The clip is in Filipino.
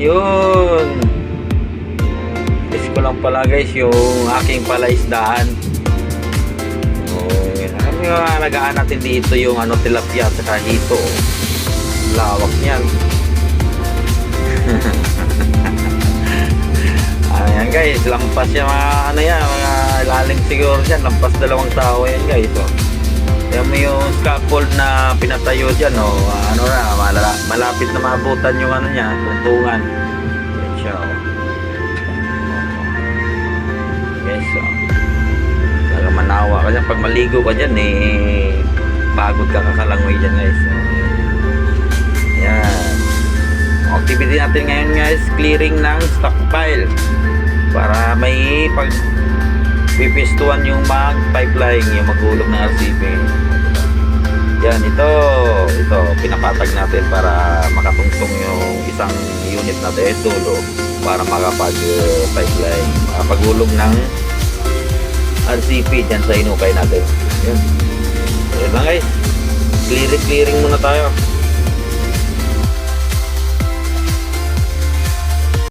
Yun. Guess ko lang pala guys yung aking palaisdaan. Oh, yun. Alam nyo, alagaan natin dito yung ano, tilapia at saka hito. Lawak niyan. Ayan guys, lampas yung mga ano yan, mga lalim siguro dyan, lampas dalawang tao yan guys. Oh. Yan mo yung scaffold na pinatayo dyan, oh. ano na, malala, malapit na maabutan yung ano niya, tuntungan. Yan siya, oh. Yes, oh. Talaga manawa ka dyan. Pag maligo ka dyan, eh, pagod ka kakalangoy dyan, guys. Yan. Activity natin ngayon, guys, clearing ng stockpile. Para may pag pipistuan yung mag pipeline, yung maghulog ng RCP. Yan, ito, ito, pinapatag natin para makatungtong yung isang unit natin, eh, dulo, para makapag uh, pipeline, makapaghulog ng RCP dyan sa inukay natin. Yan. Yan lang guys. Clearing, clearing muna tayo.